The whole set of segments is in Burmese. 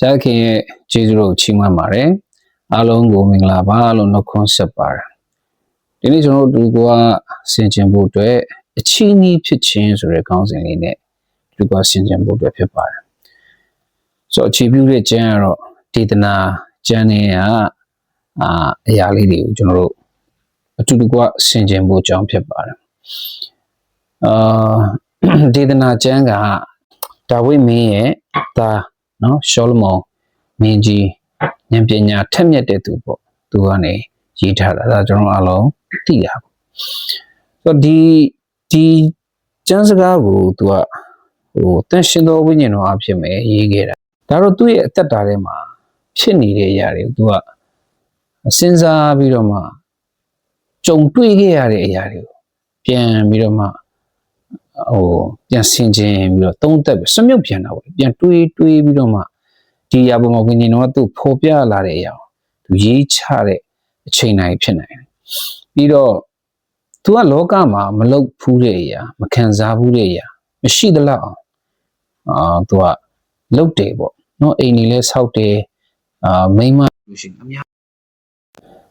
ဘုရားသခင်ရဲ့ကျေးဇူးတော်ကိုချီးမွမ်းပါတယ်အားလုံးကိုမင်္ဂလာပါလို့နှုတ်ခွန်းဆက်ပါတယ်ဒီနေ့ကျွန်တော်တို့ဒီကွာဆင်ခြင်ဖို့အတွက်အချီးနှီးဖြစ်ခြင်းဆိုတဲ့ခေါင်းစဉ်လေးနဲ့ဒီကွာဆင်ခြင်ဖို့အတွက်ဖြစ်ပါတယ်ဆိုတော့အခြေပြုတဲ့ကျမ်းကတော့ဒေသနာကျမ်းနဲ့ကအာအရာလေးတွေကိုကျွန်တော်တို့အတူတူကဆင်ခြင်ဖို့အကြောင်းဖြစ်ပါတယ်အာဒေသနာကျမ်းကဒါဝိမင်းရဲ့သား နော်ရှောလမုန်မင်းကြီးဉာဏ်ပညာထက်မြက်တဲ့သူပေါ့သူကနေရေးထားတာဒါကျွန်တော်အားလုံးသိတာပေါ့ဆိုတော့ဒီဒီကျမ်းစကားကိုသူကဟိုတန်ရှင်တော်ဝိညာဉ်တော်အဖြစ်မဲ့ရေးခဲ့တာဒါတော့သူ့ရဲ့အသက်တာထဲမှာဖြစ်နေတဲ့အရာတွေကိုသူကစဉ်းစားပြီးတော့မှကြုံတွေ့ခဲ့ရတဲ့အရာတွေကိုပြန်ပြီးတော့မှ ဟိုပြန်ဆင်ခြင်ပြီးတော့သုံးသက်ပြီးစမြုပ်ပြန်တာပေါ့ပြန်တွေးတွေးပြီးတော့မှဒီအရာပေါ်မှာဝိညာဉ်တော်ကသူ့ဖော်ပြလာတဲ့အရာကိုသူရေးချတဲ့အချိန်တိုင်းဖြစ်နိုင်တယ်ပြီးတော့သူကလောကမှာမလုတ်ဖူးတဲ့အရာမခံစားဘူးတဲ့အရာမရှိသလောက်အောင်အာသူကလုတ်တယ်ပေါ့နော်အိမ်ကြီးလဲဆောက်တယ်အာမိန်းမလို့ရှိရင်အများ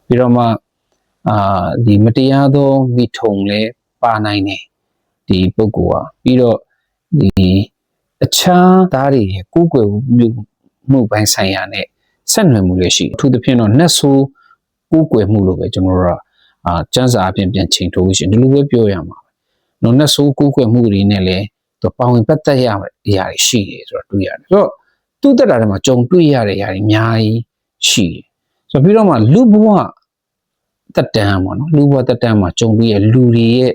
ပြီးတော့မှအာဒီမတရားသောမိထုံလဲပါနိုင်တယ် ဒီပုဂ္ဂိုလ်ကပြီးတော့ဒီအခြားသားတွေရဲ့ကိုယ်ကွယ်မှုမှုပိုင်းဆိုင်ရာနဲ့ဆက်နွယ်မှုလည်းရှိတယ်အထူးသဖြင့်တော့နှက်ဆိုးကိုယ်ကွယ်မှုလို့ပဲကျွန်တော်တို့ကအာစံစာအပြင်ပြန်ချိန်ထိုးလို့ရှိရင်ဒီလိုပဲပြောရမှာပဲနော်နှက်ဆိုးကိုယ်ကွယ်မှုတွေနဲ့လည်းသူပါဝင်ပတ်သက်ရမယ့်အရာတွေရှိတယ်ဆိုတော့တွေ့ရတယ်ဆိုတော့သူ့တက်တာထဲမှာကြုံတွေ့ရတဲ့အရာတွေအများကြီးရှိတယ်ဆိုတော့ပြီးတော့မှလူဘဝတက်တန်းပေါ့နော်လူဘဝတက်တန်းမှာကြုံတွေ့ရလူတွေရဲ့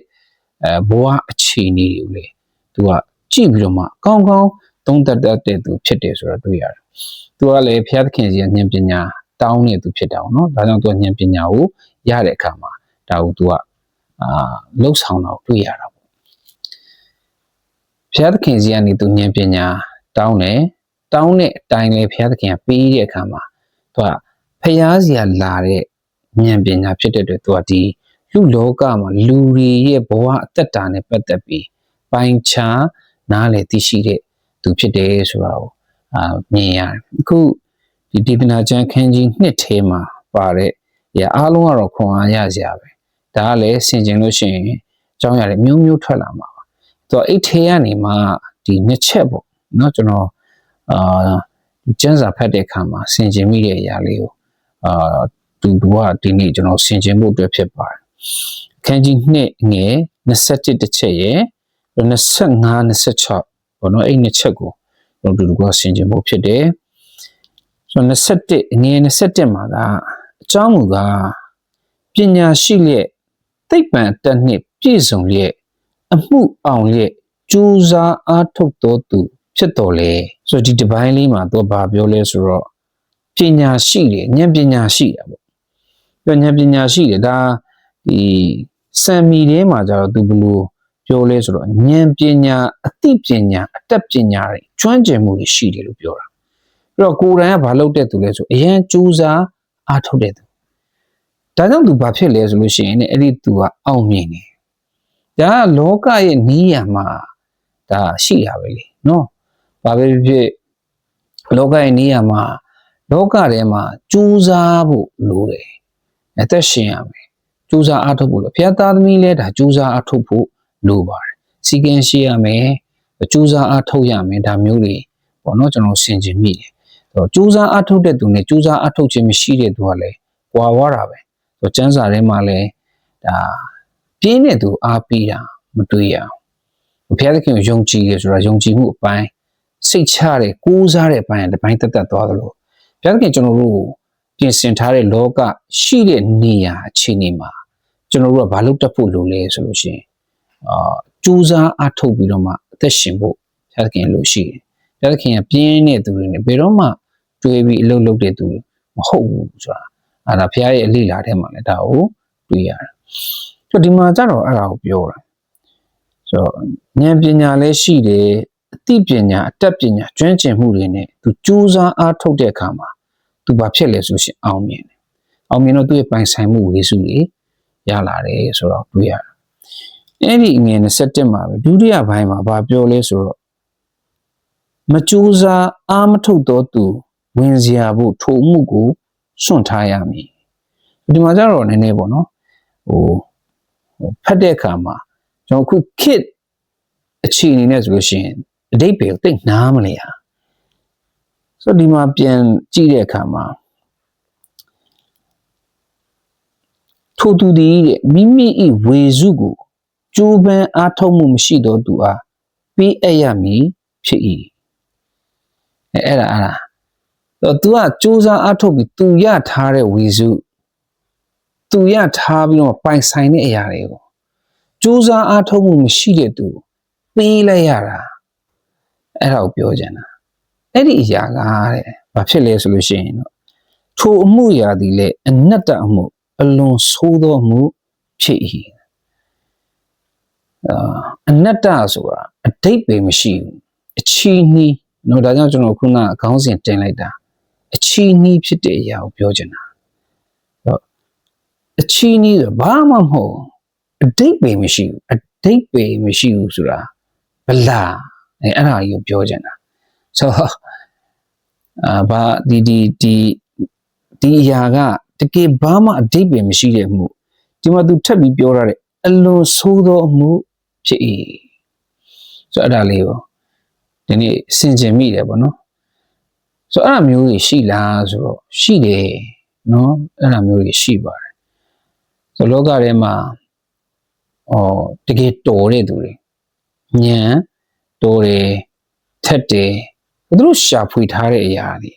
အဲဘဝအခြေအနေတွေကိုလေသူကကြည့်ပြီးတော့မှကောင်းကောင်းသုံးသပ်တတ်တဲ့သူဖြစ်တယ်ဆိုတော့တွေ့ရတယ်။သူကလည်းဘုရားသခင်ကြီးကဉာဏ်ပညာတောင်းနေသူဖြစ်တာပေါ့နော်။ဒါကြောင့်သူကဉာဏ်ပညာကိုရတဲ့အခါမှာဒါကိုသူကအာလှုပ်ဆောင်တော့တွေ့ရတာပေါ့။ဘုရားသခင်ကြီးကနေသူဉာဏ်ပညာတောင်းတယ်။တောင်းတဲ့အတိုင်းလေဘုရားသခင်ကပေးတဲ့အခါမှာသူကဖျားစီရလာတဲ့ဉာဏ်ပညာဖြစ်တဲ့အတွက်သူကဒီ လူလောကမှာလူတွေရဲ့ဘဝအသက်တာနဲ့ပတ်သက်ပြီးပိုင်းခြားနားလည်သိရှိတဲ့သူဖြစ်တယ်ဆိုတာကိုအာမြင်ရတယ်အခုဒီဒီပနာကျမ်းခန်းကြီးနှစ်ထဲမှာပါတဲ့။ရာအားလုံးကတော့ခွန်အားရစရာပဲ။ဒါကလည်းဆင်ကျင်လို့ရှိရင်အကြောင်းအရာတွေမျိုးမျိုးထွက်လာမှာပါ။သူကအိတ်ထဲကနေမှဒီနှစ်ချက်ပေါ့နော်ကျွန်တော်အာကျန်းစာဖတ်တဲ့အခါမှာဆင်ကျင်မိတဲ့အရာလေးကိုအာသူကဒီနေ့ကျွန်တော်ဆင်ကျင်ဖို့အတွက်ဖြစ်ပါတယ်။အ ခန်းကြီး2ငယ်21တစ်ချက်ရယ်25 26ပေါ့နော်အဲ့နှစ်ချက်ကိုကျွန်တော်တို့ကဆင်ကျင်ဖို့ဖြစ်တယ်ဆိုတော့21ငယ်21မှာကအကြောင်းမူကားပညာရှိလျက်သိပ္ပံတက်နှစ်ပြည့်စုံလျက်အမှုအောင်လျက်ကြိုးစားအားထုတ်တော်သူဖြစ်တော်လေဆိုတော့ဒီဒီပိုင်းလေးမှာသူကဘာပြောလဲဆိုတော့ပညာရှိတယ်ဉာဏ်ပညာရှိတာပေါ့ပြောဉာဏ်ပညာရှိတယ်ဒါ ဒီစံမီထဲမှာကျတော့သူဘလို့ပြောလဲဆိုတော့ဉာဏ်ပညာအသိပညာအတတ်ပညာတွေကျွမ်းကျင်မှုတွေရှိတယ်လို့ပြောတာပြီးတော့ကိုယ်တိုင်ကဘာလုပ်တဲ့သူလဲဆိုအရင်ကြိုးစားအားထုတ်တဲ့သူဒါကြောင့်သူဘာဖြစ်လဲဆိုလို့ရှိရင်အဲ့ဒီသူကအောင်မြင်တယ်ဒါကလောကရဲ့နီးရမှာဒါရှိရပဲလေနော်ဘာပဲဖြစ်ဖြစ်လောကရဲ့နီးရမှာလောကထဲမှာကြိုးစားဖို့လိုတယ်အသက်ရှင်ရမယ် ကြိုးစားအားထုတ်ဖို့လိုဘုရားသားသမီးလည်းဒါကြိုးစားအားထုတ်ဖို့လိုပါတယ်စီကံရှိရမယ်ကြိုးစားအားထုတ်ရမယ်ဒါမျိုးတွေပေါ့နော်ကျွန်တော်ဆင်ခြင်မိတယ်ဆိုတော့ကြိုးစားအားထုတ်တဲ့သူနဲ့ကြိုးစားအားထုတ်ခြင်းမရှိတဲ့သူကလည်းကွာဝါတာပဲဆိုတော့ကျမ်းစာထဲမှာလည်းဒါပြင်းတဲ့သူအားပေးတာမတွေ့ရအောင်ဘုရားသခင်ကိုယုံကြည်ရဆိုတာယုံကြည်မှုအပိုင်းစိတ်ချတဲ့ကိုးစားတဲ့အပိုင်းတစ်ပိုင်းတက်တက်သွားသလိုဘုရားသခင်ကျွန်တော်တို့ပြင်ဆင်ထားတဲ့လောကရှိတဲ့နေရာအခြေအနေမှာ ကျွန်တော်တို့ကဘာလို့တက်ဖို့လိုလဲဆိုလို့ရှိရင်အာကြိုးစားအားထုတ်ပြီးတော့မှအသက်ရှင်ဖို့ဘုရားသခင်လို့ရှိတယ်ဘုရားသခင်ကပြင်းတဲ့သူတွေနဲ့ဘယ်တော့မှတွေးပြီးအလုပ်လုပ်တဲ့သူမဟုတ်ဘူးဆိုတာအဲ့ဒါဘုရားရဲ့အလိလာထဲမှာလည်းဒါကိုတွေးရတယ်ဆိုဒီမှာကျတော့အဲ့ဒါကိုပြောတာဆိုတော့ဉာဏ်ပညာလည်းရှိတယ်အသိပညာအတတ်ပညာကျွမ်းကျင်မှုတွေနဲ့သူကြိုးစားအားထုတ်တဲ့အခါမှာသူဘာဖြစ်လဲဆိုရှင်အောင်မြင်တယ်အောင်မြင်တော့သူ့ရဲ့ပိုင်ဆိုင်မှုဝေစုတွေ ရလာတယ်ဆိုတော့တွေးရတယ်အဲ့ဒီငွေ27မှာပဲဒုတိယပိုင်းမှာဘာပြောလဲဆိုတော့မကြိုးစားအားမထုတ်တော့သူဝင်စရာဖို့ထိုအမှုကိုစွန့်ထားရမည်ဒီမှာကျတော့နည်းနည်းပေါ့နော်ဟိုဟိုဖတ်တဲ့အခါမှာကျွန်တော်အခု kit အခြေအနေနဲ့ဆိုလို့ရှိရင်အတိတ်ပဲကိုတိတ်နားမလဲဟာဆိုတော့ဒီမှာပြန်ကြည့်တဲ့အခါမှာ ထိုသူသည်တဲ့မိမိ၏ဝေစုကိုကြိုးပမ်းအားထုတ်မှုမရှိသောသူအားပေးအပ်ရမည်ဖြစ်၏အဲအဲ့ဒါအဲ့ဒါတော့ तू ကစူးစမ်းအားထုတ်ပြီး तू ရထားတဲ့ဝေစု तू ရထားပြီးတော့ပိုင်ဆိုင်တဲ့အရာတွေကိုစူးစမ်းအားထုတ်မှုမရှိတဲ့သူပေးလိုက်ရတာအဲ့ဒါကိုပြောချင်တာအဲ့ဒီအရာကတဲ့ဘာဖြစ်လဲဆိုလို့ရှိရင်တော့ထိုအမှုရာသည်လေအနတ္တအမှု အလွန်ဆိုးသောအမှုဖြစ်၏အာအနတ္တဆိုတာအတိတ်ပဲမရှိဘူးအချီးနှီးနော်ဒါကြောင့်ကျွန်တော်ခုနခေါင်းစဉ်တင်လိုက်တာအချီးနှီးဖြစ်တဲ့အရာကိုပြောချင်တာတော့အချီးနှီးဆိုဘာမှမဟုတ်ဘူးအတိတ်ပဲမရှိဘူးအတိတ်ပဲမရှိဘူးဆိုတာဘလာအဲအဲ့ဒါကြီးကိုပြောချင်တာဆိုတော့အာဘာဒီဒီဒီဒီအရာကတ ကယ်ဘာမှအတိတ်ပဲမရှိတဲ့မှုဒီမှာသူထပ်ပြီးပြောရတဲ့အလွန်ဆိုးသောအမှုဖြစ်၏ဆိုတော့အဲ့ဒါလေးကိုဒီနေ့စင်ကြင်မိတယ်ပေါ့နော်ဆိုတော့အဲ့ဒါမျိုးကြီးရှိလားဆိုတော့ရှိတယ်နော်အဲ့ဒါမျိုးကြီးရှိပါတယ်ဆိုတော့လောကထဲမှာဩတကယ်တော်တဲ့သူတွေညံတော်တယ်ထက်တယ်သူတို့ရှာဖွေထားတဲ့အရာတွေ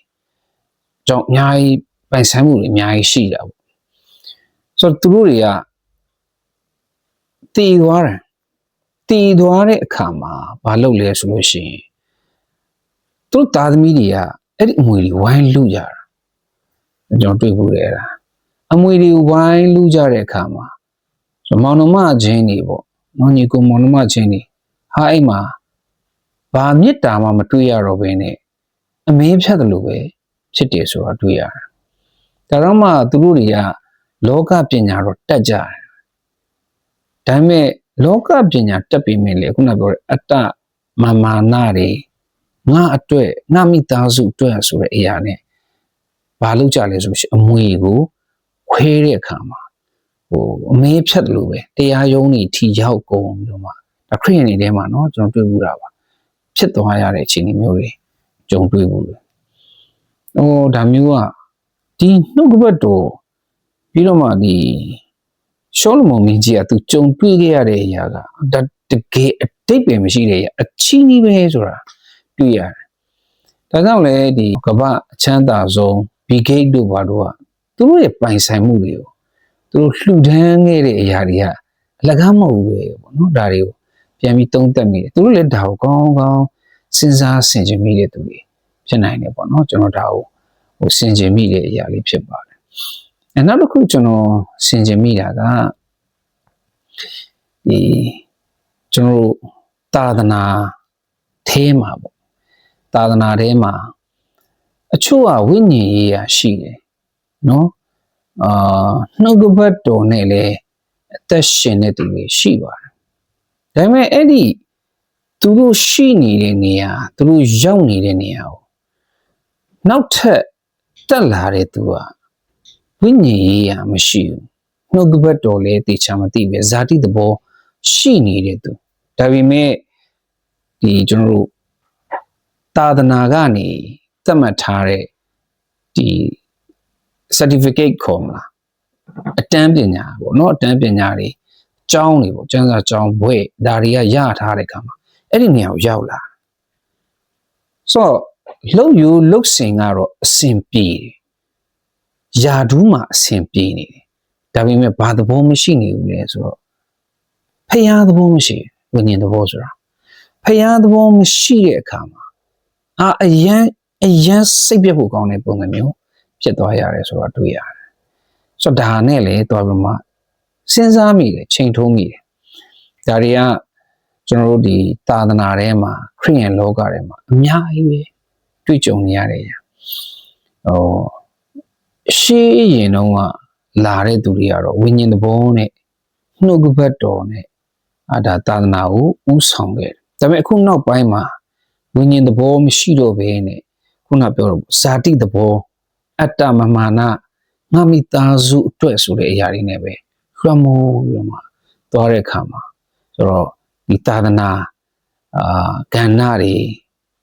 ကြောင့်အများကြီး ပိုင်ဆိုင်မှုတွေအများကြီးရှိတာပေါ့ဆိုတော့သူတို့တွေကတည်သွားတယ်တည်သွားတဲ့အခါမှာမလုပ်လဲဆိုလို့ရှိရင်သူတို့သားသမီးတွေကအဲ့ဒီအမွေတွေဝိုင်းလူကြတာကျွန်တော်တွေ့ဘူးတယ်အဲ့ဒါအမွေတွေဝိုင်းလူကြတဲ့အခါမှာဆိုမောင်နှမချင်းတွေပေါ့နော်ညီကိုမောင်နှမချင်းတွေဟာအဲ့မှာဘာမြစ်တာမှမတွေ့ရတော့ဘဲနဲ့အမင်းဖြတ်တယ်လို့ပဲဖြစ်တယ်ဆိုတော့တွေ့ရတယ် ဒါတော့မှသူတို့တွေကလောကပညာတော့တက်ကြတယ်ဒါပေမဲ့လောကပညာတက်ပြီးမြင်လေခုနပြောတဲ့အတ္တမာမာနတွေငါအတွက်ငါမိသားစုအတွက်ဆိုတဲ့အရာနဲ့ဘာလုပ်ကြလဲဆိုလို့ရှိရင်အမွေကိုခွဲတဲ့အခါမှာဟိုအမေးဖြတ်တယ်လို့ပဲတရားရုံးတွေထီရောက်ကုန်ပြီးတော့မှဒါခရိယန်တွေထဲမှာเนาะကျွန်တော်တွေ့ဘူးတာပါဖြစ်သွားရတဲ့အခြေအနေမျိုးတွေကြုံတွေ့ဘူးလေဟိုဒါမျိုးက ဒီနှုတ်ကပတ်တော်ပြီးတော့မှဒီရှောလမုန်မင်းကြီးကသူကြုံတွေ့ခဲ့ရတဲ့အရာကဒါတကယ်အတိတ်ပဲမရှိတဲ့အရာအချီးကြီးပဲဆိုတာတွေ့ရတယ်။ဒါကြောင့်လည်းဒီကမ္ဘာအချမ်းသာဆုံးဘီဂိတ်တို့ဘာတို့ကသူတို့ရဲ့ပိုင်ဆိုင်မှုတွေကိုသူတို့လှူဒန်းခဲ့တဲ့အရာတွေကအလကားမဟုတ်ဘူးပဲပေါ့နော်ဒါတွေကိုပြန်ပြီးသုံးသပ်မိတယ်သူတို့လည်းဒါကိုကောင်းကောင်းစဉ်းစားဆင်ခြင်မိတဲ့သူတွေဖြစ်နိုင်တယ်ပေါ့နော်ကျွန်တော်ဒါကို ဟိုဆင်ခြင်မိတဲ့အရာလေးဖြစ်ပါတယ်အဲနောက်တစ်ခုကျွန်တော်ဆင်ခြင်မိတာကဒီကျွန်တော်တို့သာသနာထဲမှာပေါ့သာသနာထဲမှာအချို့ကဝိညာဉ်ရေးရရှိတယ်နော်အာနှုတ်ကပတ်တော်နဲ့လည်းအသက်ရှင်တဲ့သူတွေရှိပါတယ်ဒါပေမဲ့အဲ့ဒီသူတို့ရှိနေတဲ့နေရာသူတို့ရောက်နေတဲ့နေရာကိုနောက်ထပ် တက်လာတဲ့သူကဝိညာဉ်ရေးရမရှိဘူးနှုတ်ကပတ်တော်လည်းတေချာမသိပဲဇာတိသဘောရှိနေတဲ့သူဒါပေမဲ့ဒီကျွန်တော်တို့သာသနာကနေသတ်မှတ်ထားတဲ့ဒီ certificate ခေါ်မလားအတန်းပညာပေါ့เนาะအတန်းပညာတွေကျောင်းတွေပေါ့ကျန်းစာကျောင်းဘွဲ့ဒါတွေကရထားတဲ့ခါမှာအဲ့ဒီနေရာကိုရောက်လာဆိုတော့ လှုပ်ယူလှုပ်စင်ကတော့အဆင်ပြေတယ်ယာဒူးမှာအဆင်ပြေနေတယ်ဒါပေမဲ့ဘာသဘောမရှိနေဘူးလဲဆိုတော့ဖျားသဘောမရှိဝိညာဉ်သဘောဆိုတာဖျားသဘောမရှိတဲ့အခါမှာအာအယံအယံစိတ်ပြတ်ဖို့ကောင်းတဲ့ပုံစံမျိုးဖြစ်သွားရတယ်ဆိုတော့တွေ့ရတယ်ဆိုတော့ဒါနဲ့လေတော်ပြီးမှစဉ်းစားမိတယ်ချိန်ထိုးမိတယ်ဒါတွေကကျွန်တော်တို့ဒီသာသနာထဲမှာခရိယန်လောကထဲမှာအများကြီးပဲ တွေ့ကြုံနေရတယ်ဟိုရှေးရင်တုန်းကလာတဲ့သူတွေကတော့ဝိညာဉ်သဘောနဲ့နှုတ်ကပတ်တော်နဲ့အာဒါသာသနာကိုဥဆောင်ခဲ့တယ်ဒါပေမဲ့အခုနောက်ပိုင်းမှာဝိညာဉ်သဘောမရှိတော့ဘဲနဲ့ခုနပြောတော့ဇာတိသဘောအတ္တမမာနငါမိသားစုအတွက်ဆိုတဲ့အရာတွေနဲ့ပဲလွှမ်းမိုးပြီးတော့မှသွားတဲ့အခါမှာဆိုတော့ဒီသာသနာအာကဏ္ဍတွေ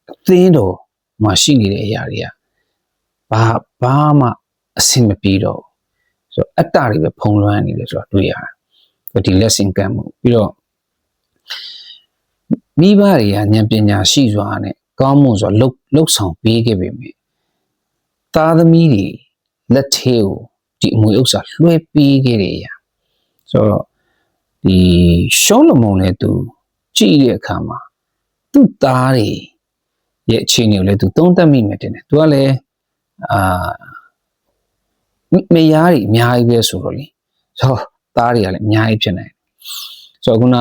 အသင်းတော် မှာရှိနေတဲ့အရာတွေကဘာဘာမှအဆင်မပြေတော့ဘူးဆိုတော့အတ္တတွေပဲဖုံးလွှမ်းနေတယ်ဆိုတာတွေ့ရတယ်ဒီ lesson ကံမှုပြီးတော့မိဘတွေကဉာဏ်ပညာရှိစွာနဲ့ကောင်းမှုစွာလှုပ်လှုပ်ဆောင်ပေးခဲ့ပေမယ့်သားသမီးတွေလက်ထဲကိုဒီအမွေဥစ္စာလွှဲပေးခဲ့တဲ့အရာဆိုတော့ဒီရှောလမုန်လည်းသူကြည့်တဲ့အခါမှာသူ့သားတွေ ရဲ့အခြေအနေကိုလည်းသူသုံးသပ်မိမယ်တင်တယ်သူကလည်းအာမယားတွေအများကြီးပဲဆိုတော့လေဆိုတော့သားတွေကလည်းအများကြီးဖြစ်နေတယ်ဆိုတော့ခုန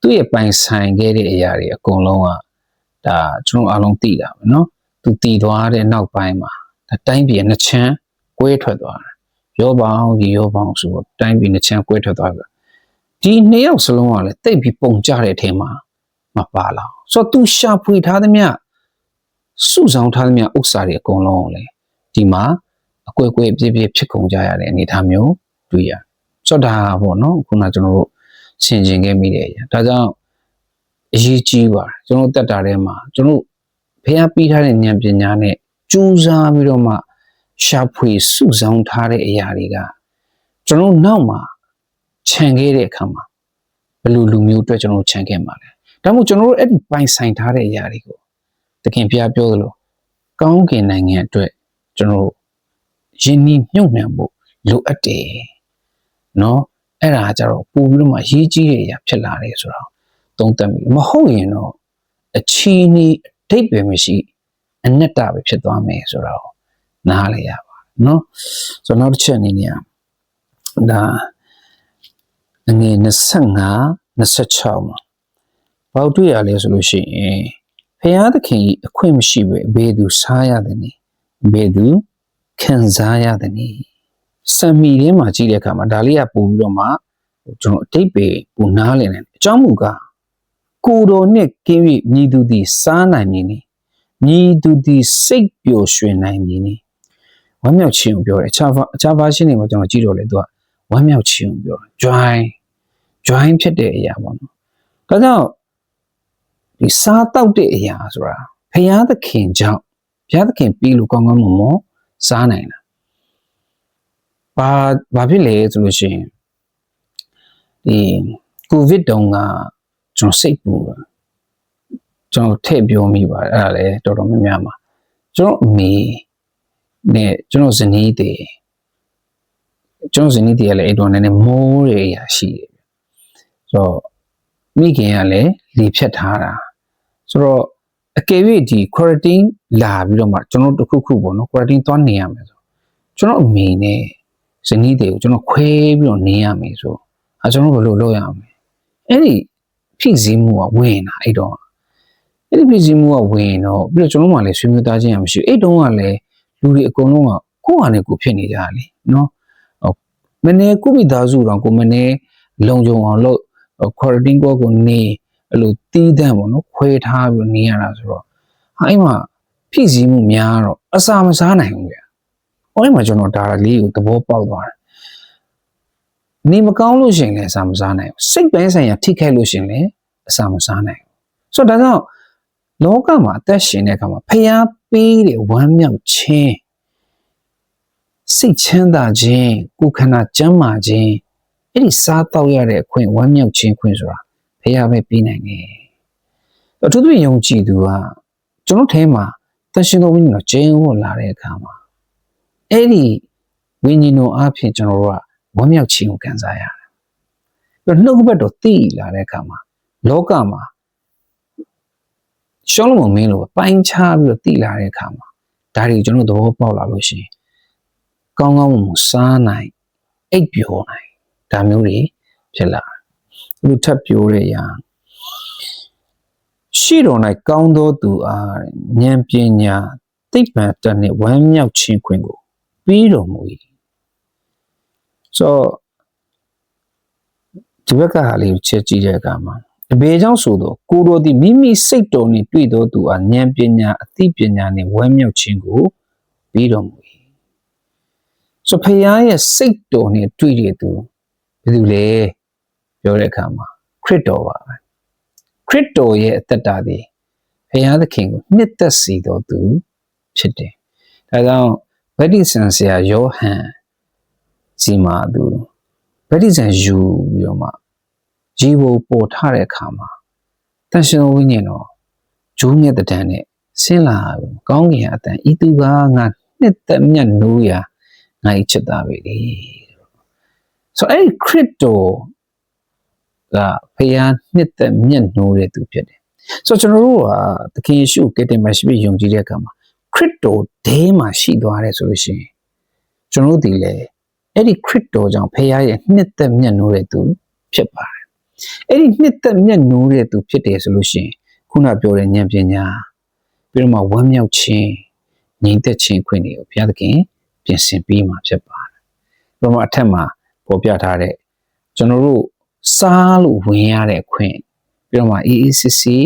သူ့ရဲ့ပိုင်ဆိုင်ခဲ့တဲ့အရာတွေအကုန်လုံးကဒါကျွန်တော်အားလုံးသိတာပဲเนาะသူတည်သွားတဲ့နောက်ပိုင်းမှာဒါတိုင်းပြည်ရဲ့နှစ်ချမ်းကွဲထွက်သွားတယ်ရောပေါင်းကြီးရောပေါင်းဆိုတော့တိုင်းပြည်နှစ်ချမ်းကွဲထွက်သွားပြီဒီနှစ်ယောက်စလုံးကလည်းတိတ်ပြီးပုံကြတဲ့အထင်မှာမပါလာဘူးဆိုတော့သူရှာဖွေထားသမျှ စုဆောင်ထားသမျှဥစ္စာတွေအကုန်လုံးကိုလေဒီမှာအကွဲကွဲပြည့်ပြည့်ဖြစ်ကုန်ကြရတဲ့အနေအထားမျိုးတွေ့ရဆိုတော့ဒါပေါ့နော်ခုနကျွန်တော်တို့ဆင်ခြင်ခဲ့မိတဲ့အရာဒါကြောင့်အရေးကြီးပါတယ်ကျွန်တော်တက်တာထဲမှာကျွန်တော်ဖះပြီးထားတဲ့ဉာဏ်ပညာနဲ့ကြိုးစားပြီးတော့မှရှာဖွေစုဆောင်ထားတဲ့အရာတွေကကျွန်တော်နောက်မှာခြံခဲ့တဲ့အခါမှာဘယ်လိုလူမျိုးအတွက်ကျွန်တော်ခြံခဲ့မှာလဲဒါမှမဟုတ်ကျွန်တော်တို့အဲ့ဒီပိုင်ဆိုင်ထားတဲ့အရာတွေကို တခင်ဖះပြောသလိုကောင်းကင်နိုင်ငံအတွက်ကျွန်တော်တို့ယဉ်နီးမြုပ်နှံဖို့လိုအပ်တယ်နော်အဲ့ဒါကြတော့ပို့ပြီးတော့မှအရေးကြီးတဲ့အရာဖြစ်လာတယ်ဆိုတော့သုံးသပ်မိမဟုတ်ရင်တော့အချီးနီးအဓိပ္ပာယ်မရှိအနတ္တပဲဖြစ်သွားမယ်ဆိုတော့နားလေရပါနော်ဆိုတော့နောက်တစ်ချက်အနေနဲ့ဒါအငယ်25 26မှာဘောက်တွေ့ရလဲဆိုလို့ရှိရင် ဖရာသခင်ကြီးအခွင့်မရှိပဲဘယ်သူစားရတယ်နည်းဘယ်သူခံစားရတယ်နည်းစံမီထဲမှာကြည့်တဲ့အခါမှာဒါလေးကပို့ပြီးတော့မှကျွန်တော်အတိတ်ပဲပိုနားလည်နေတယ်အကြောင်းမူကားကိုယ်တော်နဲ့ကင်း၍မြည်သူသည်စားနိုင်မည်နည်းမြည်သူသည်စိတ်ပျော်ရွှင်နိုင်မည်နည်းဝမ်းမြောက်ခြင်းကိုပြောတယ်အခြားအခြားဘာရှင်းနေမှာကျွန်တော်ကြည့်တော့လေသူကဝမ်းမြောက်ခြင်းကိုပြောတယ် joy joy ဖြစ်တဲ့အရာပေါ့နော်ဒါကြောင့် ဒီစားတောက်တဲ့အရာဆိုတာဘုရားသခင်ကြောင့်ဘုရားသခင်ပြီးလို့ကောင်းကောင်းမွန်မွန်စားနိုင်တာဘာဘာဖြစ်လဲဆိုလို့ရှိရင်ဒီကိုဗစ်တုန်းကကျွန်တော်စိတ်ပူတယ်ကျွန်တော်ထည့်ပြောမိပါတယ်အဲ့ဒါလည်းတော်တော်များများမှာကျွန်တော်အမေနဲ့ကျွန်တော်ဇနီးတွေကျွန်တော်ဇနီးတွေကလည်းအဲ့တော့နည်းနည်းမိုးတွေအရာရှိတယ်ဆိုတော့မိခင်ကလည်းလေဖြတ်ထားတာ ဆိုတော့အကယ်၍ဒီ quarantine လာပြီးတော့မှကျွန်တော်တို့တစ်ခုခုပေါ့နော် quarantine သွားနေရမယ်ဆိုကျွန်တော်အမေနဲ့ဇနီးတွေကိုကျွန်တော်ခွဲပြီးတော့နေရမယ်ဆိုအဲကျွန်တော်ဘယ်လိုလုပ်ရမလဲအဲ့ဒီဖြစ်စည်းမှုကဝင်တာအဲ့တော့အဲ့ဒီဖြစ်စည်းမှုကဝင်တော့ပြီးတော့ကျွန်တော်မှလည်းဆွေးနွေးသားခြင်းရမရှိဘူးအဲ့တုန်းကလည်းလူတွေအကုန်လုံးကကိုယ့်ဟာနဲ့ကိုယ်ဖြစ်နေကြတာလေနော်မနေ့ကုမိသားစုတော့ကိုမနေ့လုံခြုံအောင်လို့ quarantine ကိုကိုနေ အဲ့လိုတီးတန့်ပေါ့နော်ခွဲထားပြီးနေရတာဆိုတော့အဲ့မှာဖြစ်စည်းမှုများတော့အစာမစားနိုင်ဘူးဗျာ။အဲ့မှာကျွန်တော်ဒါလေးကိုသဘောပေါက်သွားတယ်။နေမကောင်းလို့ရှိရင်လည်းအစာမစားနိုင်ဘူး။စိတ်ပိုင်းဆိုင်ရာထိခိုက်လို့ရှိရင်လည်းအစာမစားနိုင်ဘူး။ဆိုတော့ဒါကြောင့်လောကမှာအသက်ရှင်တဲ့အခါမှာဖျားပေးတဲ့ဝမ်းမြောက်ခြင်းစိတ်ချမ်းသာခြင်းကိုယ်ခန္ဓာကျန်းမာခြင်းအဲ့ဒီစားတော့ရတဲ့အခွင့်ဝမ်းမြောက်ခြင်းခွင့်ဆိုတာ ဖះပဲပေးနိုင်တယ်အထူးသဖြင့်ယုံကြည်သူကကျွန်တော်ထဲမှာတန်ရှင်တော်ဝိညာဉ်တော်ကျင်းဝတ်လာတဲ့အခါမှာအဲ့ဒီဝိညာဉ်တော်အဖြစ်ကျွန်တော်တို့ကဝမ်းမြောက်ခြင်းကိုခံစားရတယ်ပြီးတော့နှုတ်ကပတ်တော်သိလာတဲ့အခါမှာလောကမှာရှောလမုန်မင်းလိုပိုင်းခြားပြီးတော့သိလာတဲ့အခါမှာဒါတွေကျွန်တော်သဘောပေါက်လာလို့ရှိရင်ကောင်းကောင်းမွန်မွန်စားနိုင်အိပ်ပျော်နိုင်ဒါမျိုးတွေဖြစ်လာ သူထပ်ပြောတဲ့ရာရှိတော်၌ကောင်းသောသူအားဉာဏ်ပညာသိပ္ပံတတ်နှင့်ဝမ်းမြောက်ခြင်းခွင့်ကိုပြီးတော်မူ၏ဆိုဒီဘက်ကဟာလေးကိုချက်ကြည့်တဲ့အခါမှာတပေကြောင့်ဆိုတော့ကိုတော်သည်မိမိစိတ်တော်နှင့်တွေ့သောသူအားဉာဏ်ပညာအသိပညာနှင့်ဝမ်းမြောက်ခြင်းကိုပြီးတော်မူ၏ဆိုဖခင်ရဲ့စိတ်တော်နှင့်တွေ့တဲ့သူဘယ်သူလဲ ပြောတဲ့အခါမှာခရစ်တော်ပါပဲခရစ်တော်ရဲ့အသက်တာသည်ဖခင်သခင်ကိုနှစ်သက်စေတော်သူဖြစ်တယ်ဒါကြောင့်ဗတ္တိဆန်ဆရာယောဟန်စီမာသူဗတ္တိဆန်ယူပြီးတော့မှဂျီဝပေါ်ထားတဲ့အခါမှာတန်ရှင်ဝိညာဉ်တော်ဂျိုးမြတ်တဲ့တန်နဲ့ဆင်းလာပြီးကောင်းကင်အတန်ဤသူကငါနှစ်သက်မြတ်နိုးရာငါ့ချစ်သားပဲလေဆိုအဲ့ဒီခရစ်တော် ကဖခင်နှစ်သက်မြတ်နိုးတဲ့သူဖြစ်တယ်ဆိုတော့ကျွန်တော်တို့ကသခင်ယေရှုကတည်းကရှိပြီးယုံကြည်တဲ့အခါမှာခရစ်တော်ဒဲမှာရှိသွားတယ်ဆိုလို့ရှိရင်ကျွန်တော်တို့ဒီလေအဲ့ဒီခရစ်တော်ကြောင့်ဖခင်ရဲ့နှစ်သက်မြတ်နိုးတဲ့သူဖြစ်ပါတယ်အဲ့ဒီနှစ်သက်မြတ်နိုးတဲ့သူဖြစ်တယ်ဆိုလို့ရှိရင်ခုနပြောတဲ့ဉာဏ်ပညာပြီးတော့မှဝမ်းမြောက်ခြင်းငြိမ်သက်ခြင်းခွင့်တွေကိုဘုရားသခင်ပြင်ဆင်ပေးမှာဖြစ်ပါတယ်။ပြီးတော့မှအထက်မှာပေါ်ပြထားတဲ့ကျွန်တော်တို့ စားလို့ဝင်ရတဲ့ခွင့်ပြီးတော့မှအေးအေးစစ်စစ်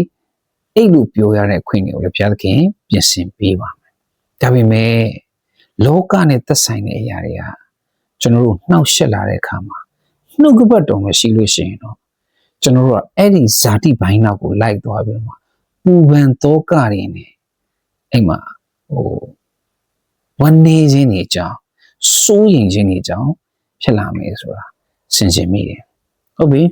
အိတ်လို့ပြောရတဲ့ခွင့်တွေကိုလည်းဘုရားသခင်ပြင်ဆင်ပေးပါမယ်။ဒါပေမဲ့လောကနဲ့သက်ဆိုင်တဲ့အရာတွေကကျွန်တော်တို့နှောက်ယှက်လာတဲ့အခါမှာနှုတ်ကပတ်တော်မရှိလို့ရှိရင်တော့ကျွန်တော်တို့ကအဲ့ဒီဇာတိဘိုင်းနောက်ကိုလိုက်သွားပြီးတော့မှပူပန်သောကတွေနဲ့အဲ့မှာဟိုဝန်နေခြင်းတွေကြောင့်စိုးရင်ခြင်းတွေကြောင့်ဖြစ်လာမယ်ဆိုတာဆင်ခြင်မိတယ် ဟုတ်ပြီ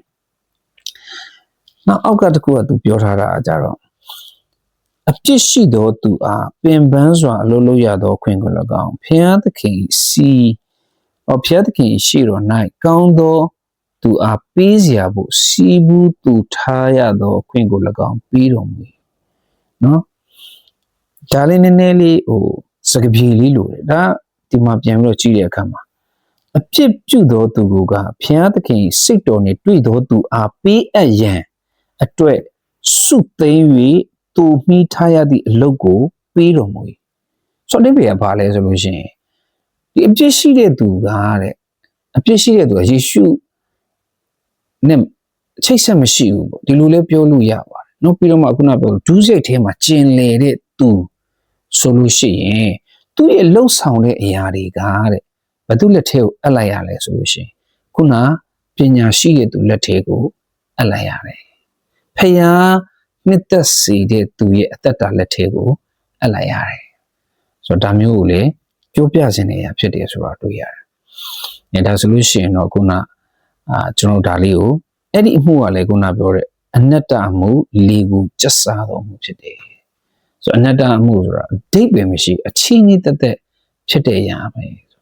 နောက်အောက်ကတကူကသူပြောထားတာကြတော့အပြစ်ရှိသောသူအားပင်ပန်းစွာအလုပ်လုပ်ရသောခွင့်ကို၎င်းဖျားသခင်စီဟောဖျားသခင်ရှိတော်၌ကောင်းသောသူအားပေးเสียဖို့စီးဘူးသူထားရသောခွင့်ကို၎င်းပေးတော်မူ၏နော်ဒါလေးနည်းနည်းလေးဟိုစကပြေလေးလိုတယ်ဒါဒီမှာပြန်ပြီးတော့ကြည့်တဲ့အခါမှာ အပြစ်ပြုသောသူကဖျားသခင်စိတ်တော်နှင့်တွေ့သောသူအားပေးအပ်ရန်အတွက်စုသိမ်း၍သူမိထားရသည့်အလုပ်ကိုပေးတော်မူ၏ဆိုတော့ဒီဘေကဘာလဲဆိုလို့ရှိရင်ဒီအပြစ်ရှိတဲ့သူကတဲ့အပြစ်ရှိတဲ့သူကယေရှုနဲ့ချိတ်ဆက်မရှိဘူးပေါ့ဒီလိုလဲပြောလို့ရပါတယ်နော်ပြီးတော့မှခုနပြောဒူးစိတ်ထဲမှာကျင်လေတဲ့သူဆိုလို့ရှိရင်သူ့ရဲ့လှုပ်ဆောင်တဲ့အရာတွေကတဲ့ ဘသူလက်ထဲကိုအပ်လိုက်ရလဲဆိုလို့ရှိရင်ခုနပညာရှိတဲ့သူလက်ထဲကိုအပ်လိုက်ရတယ်ဖယားနှစ်သက်စေတဲ့သူရဲ့အသက်တာလက်ထဲကိုအပ်လိုက်ရတယ်ဆိုတော့ဒါမျိုးကိုလေပြောပြခြင်းနေရဖြစ်တယ်ဆိုတာတွေ့ရတယ်။အဲဒါဆိုလို့ရှိရင်တော့ခုနအာကျွန်တော်ဒါလေးကိုအဲ့ဒီအမှုကလည်းခုနပြောတဲ့အနတ္တအမှုလေကိုကျက်စားတော်မူဖြစ်တယ်။ဆိုတော့အနတ္တအမှုဆိုတာအဓိပ္ပာယ်မရှိအချင်းကြီးတက်တက်ဖြစ်တဲ့အရာပဲ။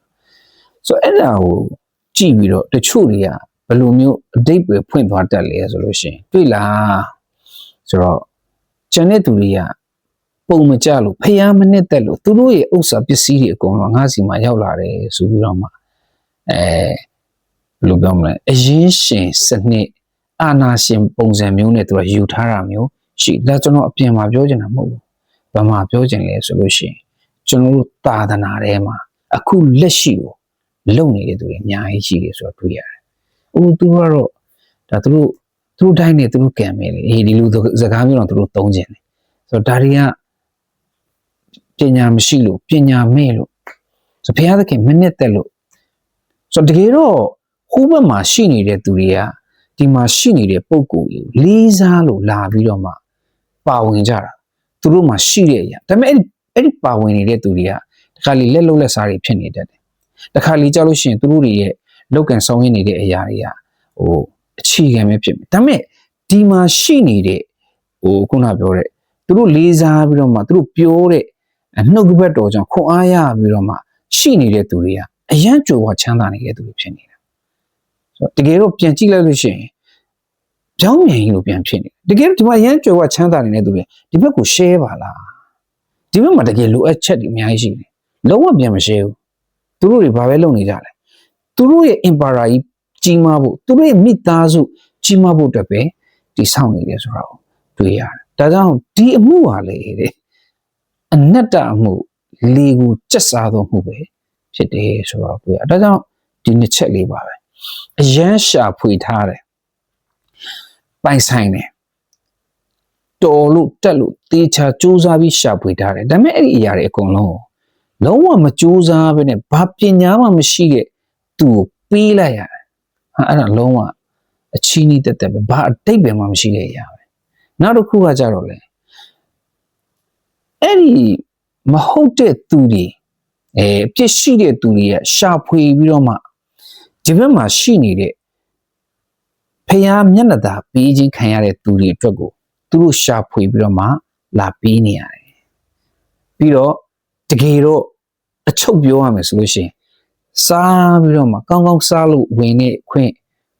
ဆိုတော့အဲ့ဒါကိုကြည့်ပြီးတော့တချို့တွေကဘယ်လိုမျိုးအဓိပ္ပာယ်ဖွင့်သွားတတ်လဲဆိုလို့ရှိရင်တွေ့လားဆိုတော့ကျန်တဲ့သူတွေကပုံမကြလို့ဖျားမနစ်သက်လို့သူတို့ရဲ့ဥစ္စာပစ္စည်းတွေအကုန်လုံးငါးစီမှာရောက်လာတယ်ဆိုပြီးတော့မှအဲဘယ်လိုပြောမလဲအရင်ရှင်စနစ်အာနာရှင်ပုံစံမျိုးနဲ့သူကယူထားတာမျိုးရှိဒါကျွန်တော်အပြင်မှာပြောချင်တာမဟုတ်ဘူးဘာမှပြောချင်လဲဆိုလို့ရှိရင်ကျွန်တော်တို့သာသနာထဲမှာအခုလက်ရှိကို လုံနေတဲ့သူတွေအများကြီးရှိတယ်ဆိုတော့တွေ့ရတယ်။အိုးသူတို့ကတော့ဒါသူတို့သူတို့တိုင်းနဲ့သူတို့ကံမယ်လေအေးဒီလိုစကားမျိုးတော့သူတို့သုံးကျင်တယ်ဆိုတော့ဒါတွေကပညာမရှိလို့ပညာမဲ့လို့ဆိုဘုရားသခင်မနစ်သက်လို့ဆိုတော့တကယ်တော့ဟိုးဘက်မှာရှိနေတဲ့သူတွေကဒီမှာရှိနေတဲ့ပုံကိုယ်ကိုလေးစားလို့လာပြီးတော့မှပါဝင်ကြတာသူတို့မှာရှိတဲ့အရာဒါပေမဲ့အဲ့ဒီအဲ့ဒီပါဝင်နေတဲ့သူတွေကတခါလေလက်လုံးလက်စားတွေဖြစ်နေတတ်တယ် တခါလေကြောက်လို့ရှိရင်သူတို့တွေရဲ့လောက်ကန်ဆောင်ရင်းနေတဲ့အရာတွေကဟိုအခြေခံပဲဖြစ်မယ်ဒါပေမဲ့ဒီမှာရှိနေတဲ့ဟိုခုနပြောတဲ့သူတို့လေးစားပြီးတော့မှသူတို့ပြောတဲ့နှုတ်ကပတ်တော်ကြောင့်ခွန်အားရပြီးတော့မှရှိနေတဲ့သူတွေကအယံကြိုဝချမ်းသာနေတဲ့သူတွေဖြစ်နေတာဆိုတော့တကယ်တော့ပြန်ကြည့်လိုက်လို့ရှိရင်ကြောင်းမြန်ကြီးလို့ပြန်ဖြစ်နေတကယ်ဒီမှာအယံကြိုဝချမ်းသာနေတဲ့သူတွေဒီဘက်ကို share ပါလားဒီဘက်မှာတကယ်လိုအပ်ချက်တွေအများကြီးရှိတယ်လုံးဝပြန်မ share ဘူး သူတို့တွေဘာပဲလုပ်နေကြလဲသူတို့ရဲ့ empire ကြီးကြီးမားဖို့သူတို့ရဲ့မိသားစုကြီးမားဖို့အတွက်ပဲဒီဆောင်နေတယ်ဆိုတော့တွေ့ရတယ်ဒါကြောင့်ဒီအမှုပါလေတဲ့အနတ္တအမှုလေကိုကျက်စားသောမှုပဲဖြစ်တယ်ဆိုတော့တွေ့ရဒါကြောင့်ဒီနှစ်ချက်လေးပါပဲအယမ်းရှာဖွေထားတယ်ပိုင်ဆိုင်တယ်တော်လို့တက်လို့တေချာစူးစမ်းပြီးရှာဖွေထားတယ်ဒါပေမဲ့အဲ့ဒီအရာတွေအကုန်လုံးကို လုံးဝမစူးစမ်းဘဲနဲ့ဘာပညာမှမရှိတဲ့သူကိုပေးလိုက်ရတယ်ဟာအဲ့ဒါလုံးဝအချီးနှီးတက်တက်ပဲဘာအတိတ်ပဲမှမရှိတဲ့အရာပဲနောက်တစ်ခုကကြတော့လေအဲ့ဒီမဟုတ်တဲ့သူတွေအဲအပြစ်ရှိတဲ့သူတွေရဲ့ရှာဖွေပြီးတော့မှဒီဘက်မှာရှိနေတဲ့ဖျားမျက်နှာသာပေးခြင်းခံရတဲ့သူတွေအတွက်ကိုသူတို့ရှာဖွေပြီးတော့မှလာပေးနေရတယ်ပြီးတော့တကယ်တော့ အချုပ်ပြောရမယ်ဆိုလို့ရှိရင်စားပြီးတော့မှကောင်းကောင်းစားလို့ဝင်နေခွင့်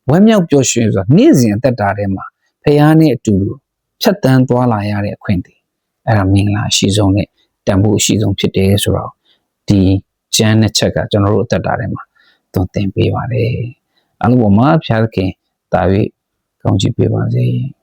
ဝမ်းမြောက်ပျော်ရွှင်ဆိုတာနေ့စဉ်အသက်တာထဲမှာဖျားနဲ့အတူတူဖြတ်တန်းသွားလာရတဲ့အခွင့်တည်းအဲ့ဒါမင်္ဂလာအရှိဆုံးနဲ့တန်ဖို့အရှိဆုံးဖြစ်တယ်ဆိုတော့ဒီကျမ်းတဲ့ချက်ကကျွန်တော်တို့အသက်တာထဲမှာသွန်သင်ပေးပါတယ်အားလုံးပေါ်မှာဖျားသခင်တာ၍ကောင်းချီးပေးပါစေ။